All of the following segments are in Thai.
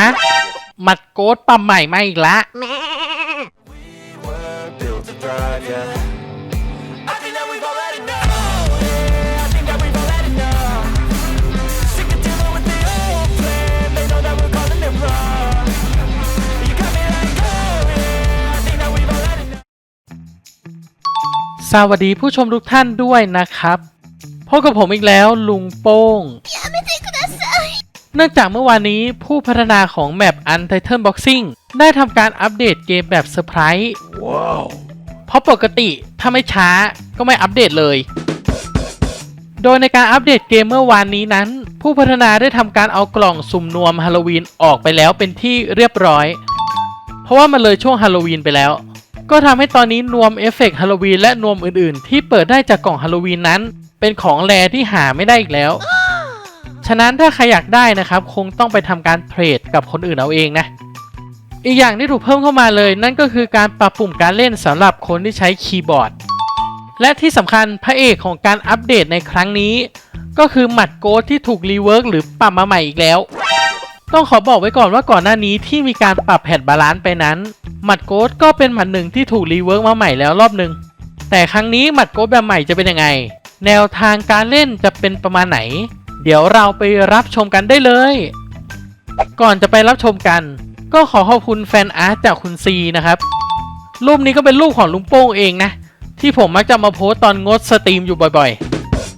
ฮะหมัดโกดปั๊มใหม่มาอีกละ We're built to thrive, yeah. I think that we've all had enough. Yeah, I think that we've all had enough. Sick of dealing with the old plan. They know that we're calling it wrong. You got me like, oh yeah. I think that we've all had enough. สวัสดีผู้ชมทุกท่านด้วยนะครับ พบกับผมอีกแล้วลุงโป้ง เนื่องจากเมื่อวานนี้ผู้พัฒนาของแมป Untitled Boxing ได้ทำการอัปเดตเกมแบบเซอร์ไพรส์ Whoa. เพราะปกติถ้าไม่ช้าก็ไม่อัปเดตเลย โดยในการอัปเดตเกมเมื่อวานนี้นั้น ผู้พัฒนาได้ทำการเอากล่องสุ่มนวมฮาโลวีนออกไปแล้วเป็นที่เรียบร้อย เพราะว่ามันเลยช่วงฮาโลวีนไปแล้ว ก็ทำให้ตอนนี้นวมเอฟเฟกต์ฮาโลวีนและนวมอื่นๆ ที่เปิดได้จากกล่องฮาโลวีนนั้น เป็นของแรที่หาไม่ได้อีกแล้ว ฉะนั้นถ้าใครอยากได้นะครับ คงต้องไปทำการเทรดกับคนอื่นเอาเองนะ อีกอย่างที่ถูกเพิ่มเข้ามาเลย นั่นก็คือการปรับปุ่มการเล่นสำหรับคนที่ใช้คีย์บอร์ด และที่สำคัญพระเอกของการอัปเดตในครั้งนี้ ก็คือหมัดโกดที่ถูกรีเวิร์กหรือปรับมาใหม่อีกแล้ว ต้องขอบอกไว้ก่อนว่าก่อนหน้านี้ที่มีการปรับแพทบาลานซ์ไปนั้นหมัดโกดก็เป็นหมัดหนึ่งที่ถูกรีเวิร์กมาใหม่แล้วรอบหนึ่งแต่ครั้งนี้หมัดโกดแบบใหม่จะเป็นยังไง แนวทางการเล่นจะเป็นประมาณไหน ดี๋ยวเราไปรับชมกันได้เลย ก่อนจะไปรับชมกัน ก็ขอขอบคุณแฟนอาร์ตจากคุณซีนะครับ รูปนี้ก็เป็นรูปของลุงโป้งเองนะ ที่ผมมักจะมาโพสตตอนงดสตรีมอยู่บ่อย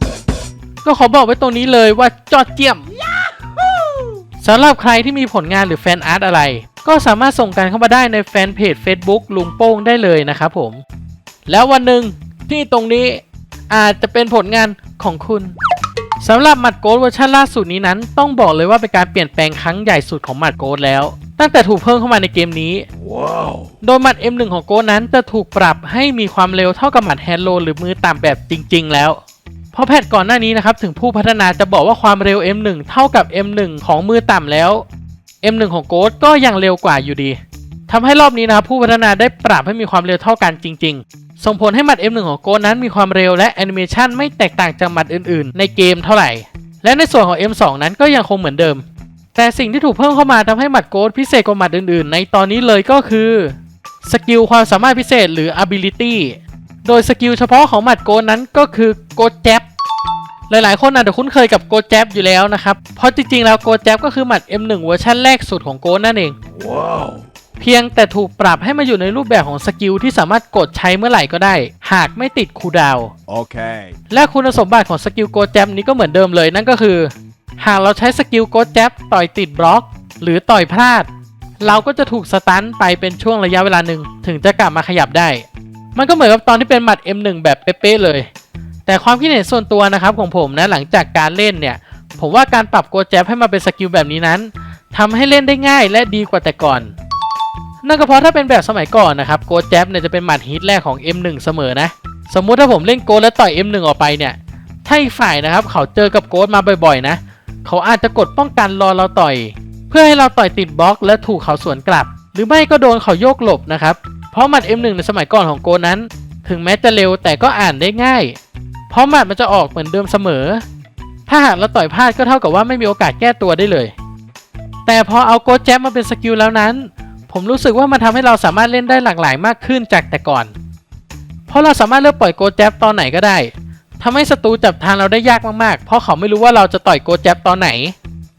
ๆ ก็ขอบอกไว้ตรงนี้เลยว่าจอดเจียมสำหรับใครที่มีผลงานหรือแฟนอาร์ตอะไร ก็สามารถส่งกันเข้ามาได้ในแฟนเพจ Facebook ลุงโป้งได้เลยนะครับผม แล้ววันหนึ่งที่ตรงนี้อาจจะเป็นผลงานของคุณ สำหรับหมัดโกดเวอร์ชันล่าสุดนี้นั้น ต้องบอกเลยว่าเป็นการเปลี่ยนแปลงครั้งใหญ่สุดของหมัดโกดแล้ว ตั้งแต่ถูกเพิ่มเข้ามาในเกมนี้ Whoa. โดยหมัด M1 ของโกดนั้นจะถูกปรับให้มีความเร็วเท่ากับหมัดแฮนด์โลหรือมือต่ำแบบจริง ๆ แล้วเพราะแพทก่อนหน้านี้นะครับถึงผู้พัฒนาจะบอกว่าความเร็ว M1 เท่ากับ M1 ของมือต่ำแล้ว M1 ของโกดก็ยังเร็วกว่าอยู่ดี ทำให้รอบนี้นะครับผู้พัฒนาได้ปรับให้มีความเร็วเท่ากันจริง ๆ ส่งผลให้หมัด M1 ของโกนั้นมีความเร็วและแอนิเมชันไม่แตกต่างจากหมัดอื่นๆ ในเกมเท่าไหร่ และในส่วนของ M2 นั้นก็ยังคงเหมือนเดิม แต่สิ่งที่ถูกเพิ่มเข้ามาทำให้หมัดโกดพิเศษกว่าหมัดอื่นๆ ในตอนนี้เลยก็คือสกิลความสามารถพิเศษหรือ ability โดยสกิลเฉพาะของหมัดโกดนั้นก็คือโกดแจ๊บหลายๆ คนอาจจะคุ้นเคยกับโกแจ๊บอยู่แล้วนะครับ เพราะจริงๆ แล้วโกแจ๊บก็คือหมัด M1 เวอร์ชันแรกสุดของโกนั่นเอง Whoa. เพียงแต่ถูกปรับให้มาอยู่ในรูปแบบของสกิลที่สามารถกดใช้เมื่อไหร่ก็ได้ หากไม่ติดคูลดาวน์ Okay. และคุณสมบัติของสกิลโกดแจ๊บนี้ก็เหมือนเดิมเลยนั่นก็คือ หากเราใช้สกิลโกดแจ๊บต่อยติดบล็อก หรือต่อยพลาด เราก็จะถูกสตันไปเป็นช่วงระยะเวลาหนึ่งถึงจะกลับมาขยับได้ มันก็เหมือนกับตอนที่เป็นหมัด M1 แบบเป๊ะๆเลย แต่ความคิดเห็นส่วนตัวนะครับของผมนะหลังจากการเล่นเนี่ยผมว่าการปรับโกดแจ๊บให้มาเป็นสกิลแบบนี้นั้นทำให้เล่นได้ง่ายและดีกว่าแต่ก่อน นั่นก็เพราะถ้าเป็นแบบสมัยก่อนนะครับโกดแจ๊บเนี่ยจะเป็นหมัดฮิตแรกของ M1 เสมอนะ สมมุติถ้าผมเล่นโกดแล้วต่อย M1 ออกไปเนี่ยถ้าอีกฝ่ายนะครับ เขาเจอกับโกดมาบ่อยๆนะ เขาอาจจะกดป้องกันรอเราต่อย เพื่อให้เราต่อยติดบล็อก และถูกเขาสวนกลับ หรือไม่ก็โดนเขาโยกหลบนะครับเพราะหมัด M1 ในสมัยก่อนของโกดนั้น ถึงแม้จะเร็วแต่ก็อ่านได้ง่าย เพราะหมัดมันจะออกเหมือนเดิมเสมอ ถ้าหากเราต่อยพลาดก็เท่ากับว่าไม่มีโอกาสแก้ตัวได้เลย แต่พอเอาโกดแจ๊บมาเป็นสกิลแล้วนั้น ผมรู้สึกว่ามันทำให้เราสามารถเล่นได้หลากหลายมากขึ้นจากแต่ก่อน เพราะเราสามารถเลือกปล่อยโกดแจ๊บตอนไหนก็ได้ทำให้ศัตรูจับทางเราได้ยากมากๆ เพราะเขาไม่รู้ว่าเราจะต่อยโกดแจ๊บตอนไหน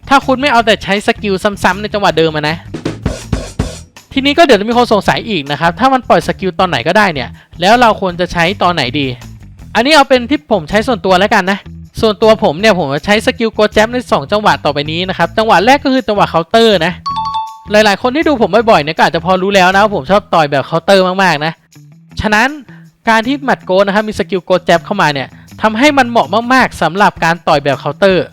ถ้าคุณไม่เอาแต่ใช้สกิลซ้ำๆในจังหวะเดิมนะ ทีนี้ก็เดี๋ยวจะมีคนสงสัยอีกนะครับ ถ้ามันปล่อยสกิลตอนไหนก็ได้เนี่ย แล้วเราควรจะใช้ตอนไหนดี อันนี้เอาเป็นที่ผมใช้ส่วนตัวแล้วกันนะส่วนตัวผมเนี่ยผมจะใช้สกิลโกดแจ๊บในสองจังหวะต่อไปนี้นะครับ จังหวะแรกก็คือจังหวะเคาน์เตอร์นะ หลายๆ คนที่ดูผมบ่อยๆเนี่ยก็อาจจะพอรู้แล้วนะว่าผมชอบต่อยแบบเคาน์เตอร์มากๆนะ ฉะนั้นการที่หมัดโกนนะครับมีสกิลโกดแจ๊บเข้ามาเนี่ยทำให้มันเหมาะมากๆสำหรับการต่อยแบบเคาน์เตอร์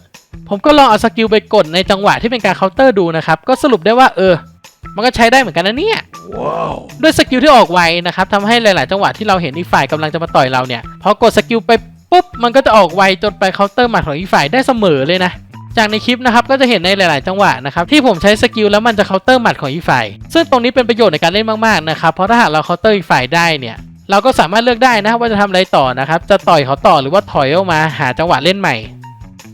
ผมก็ลองเอาสกิลไปกดในจังหวะที่เป็นการเคาน์เตอร์ดูนะครับก็สรุปได้ว่าเออ มันก็ใช้ได้เหมือนกันนะเนี่ย Whoa. ด้วยสกิลที่ออกไวนะครับทำให้หลาย ๆ จังหวะที่เราเห็นอีกฝ่ายกำลังจะมาต่อยเราเนี่ยพอกดสกิลไปปุ๊บมันก็จะออกไวจนไปเคาน์เตอร์หมัดของอีกฝ่ายได้เสมอเลยนะ จากในคลิปนะครับก็จะเห็นในหลาย ๆ จังหวะนะครับที่ผมใช้สกิลแล้วมันจะเคาน์เตอร์หมัดของอีกฝ่ายซึ่งตรงนี้เป็นประโยชน์ในการเล่นมาก ๆ นะครับเพราะถ้าหากเราเคาน์เตอร์อีกฝ่ายได้เนี่ยเราก็สามารถเลือกได้นะว่าจะทำอะไรต่อนะครับจะต่อยเขาต่อหรือว่าถอยออกมาหาจังหวะเล่นใหม่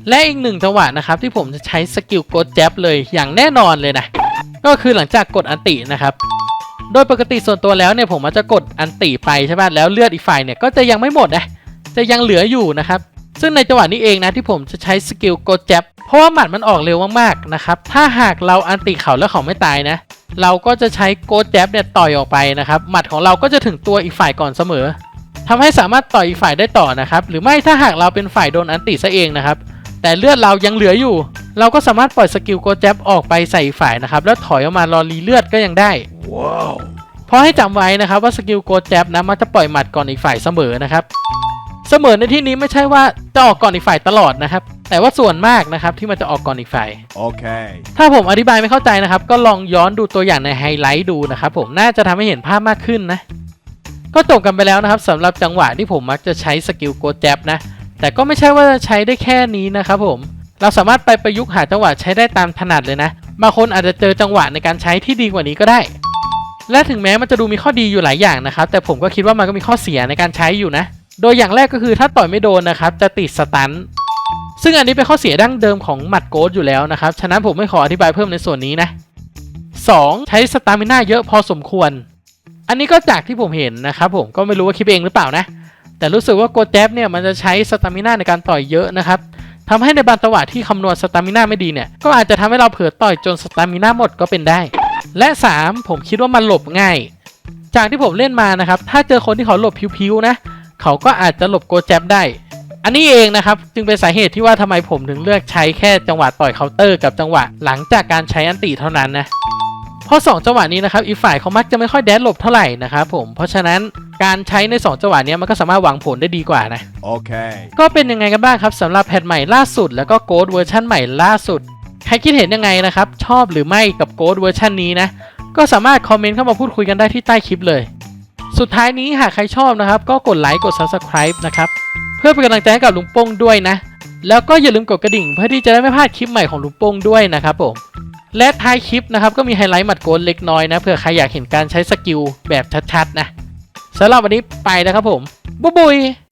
และอีกหนึ่งจังหวะนะครับที่ผมจะใช้สกิลโกดแจ๊บเลยอย่างแน่นอนเลยนะก็คือหลังจากกดอันตินะครับโดยปกติส่วนตัวแล้วเนี่ยผมอาจจะกดอันติไปใช่ป่ะแล้วเลือดอีกฝ่ายเนี่ยก็จะยังไม่หมดนะจะยังเหลืออยู่นะครับ ซึ่งในจังหวะนี้เองนะที่ผมจะใช้สกิลโกดแจ็บเพราะว่าหมัดมันออกเร็วมากๆนะครับ ถ้าหากเราอันติเขาแล้วเขาไม่ตายนะ เราก็จะใช้โกดแจ็บเนี่ยต่อยออกไปนะครับ หมัดของเราก็จะถึงตัวอีกฝ่ายก่อนเสมอทำให้สามารถต่อยอีกฝ่ายได้ต่อนะครับ หรือไม่ถ้าหากเราเป็นฝ่ายโดนอันติซะเองนะครับ แต่เลือดเรายังเหลืออยู่ เราก็สามารถปล่อยสกิลโกดแจ็บออกไปใส่อีกฝ่ายนะครับ แล้วถอยออกมารอรีเลือดก็ยังได้ Whoa. เพราะให้จำไว้นะครับว่าสกิลโกดแจ็บนะมักจะปล่อยหมัดก่อนอีกฝ่ายเสมอนะครับเสมอในที่นี้ไม่ใช่ว่าจะออกก่อนอีกฝ่ายตลอดนะครับ แต่ว่าส่วนมากนะครับที่มันจะออกก่อนอีกฝ่าย Okay. ถ้าผมอธิบายไม่เข้าใจนะครับ ก็ลองย้อนดูตัวอย่างในไฮไลท์ดูนะครับผมน่าจะทำให้เห็นภาพมากขึ้นนะ ก็จบกันไปแล้วนะครับสำหรับจังหวะที่ผมมักจะใช้สกิลโกดแจ็บนะ แต่ก็ไม่ใช่ว่าจะใช้ได้แค่นี้นะครับผม เราสามารถไปประยุกต์หาจังหวะใช้ได้ตามถนัดเลยนะ บางคนอาจจะเจอจังหวะในการใช้ที่ดีกว่านี้ก็ได้ และถึงแม้มันจะดูมีข้อดีอยู่หลายอย่างนะครับ แต่ผมก็คิดว่ามันก็มีข้อเสียในการใช้อยู่นะ โดยอย่างแรกก็คือถ้าต่อยไม่โดนนะครับจะติดสตันซึ่งอันนี้เป็นข้อเสียดั้งเดิมของหมัดโกดอยู่แล้วนะครับ ฉะนั้นผมไม่ขออธิบายเพิ่มในส่วนนี้นะ 2. ใช้สตามิน่าเยอะพอสมควร อันนี้ก็จากที่ผมเห็นนะครับผมก็ไม่รู้ว่าคิดเองหรือเปล่านะ แต่รู้สึกว่าโกดแจ๊บเนี่ยมันจะใช้สตามิน่าในการต่อยเยอะนะครับทำให้ในบางจังหวะที่คำนวณสตามิน่าไม่ดีเนี่ย ก็อาจจะทำให้เราเผลอต่อยจนสตามิน่าหมดก็เป็นได้ และ 3. ผมคิดว่ามันหลบง่าย จากที่ผมเล่นมานะครับ ถ้าเจอคนที่เขาหลบพิวๆนะ เขาก็อาจจะหลบโกดแจ๊บได้ อันนี้เองนะครับ จึงเป็นสาเหตุที่ว่าทำไมผมถึงเลือกใช้แค่จังหวะต่อยเคาน์เตอร์กับจังหวะหลังจากการใช้อันติเท่านั้นนะเพราะ2จังหวะนี้นะครับอีกฝ่ายเขามักจะไม่ค่อยแดดหลบเท่าไหร่นะครับผมเพราะฉะนั้นการใช้ใน 2 จังหวะเนี้ยมันก็สามารถหวังผลได้ดีกว่านะ Okay. ก็เป็นยังไงกันบ้างครับสำหรับแพทใหม่ล่าสุด แล้วก็โกดเวอร์ชันใหม่ล่าสุด ใครคิดเห็นยังไงนะครับ ชอบหรือไม่กับโกดเวอร์ชันนี้นะ ก็สามารถคอมเมนต์เข้ามาพูดคุยกันได้ที่ใต้คลิปเลย สุดท้ายนี้หากใครชอบนะครับ ก็กดไลค์กด Subscribe นะครับ เพื่อเป็นกำลังใจให้กับลุงโป้งด้วยนะ แล้วก็อย่าลืมกดกระดิ่ง เพื่อที่จะได้ไม่พลาดคลิปใหม่ของลุงโป้งด้วยนะครับผมและท้ายคลิปนะครับก็มีไฮไลท์หมัดโกนเล็กน้อยนะเผื่อใครอยากเห็นการใช้สกิลแบบชัดๆนะสำหรับวันนี้ไปนะครับผมบ๊ายบาย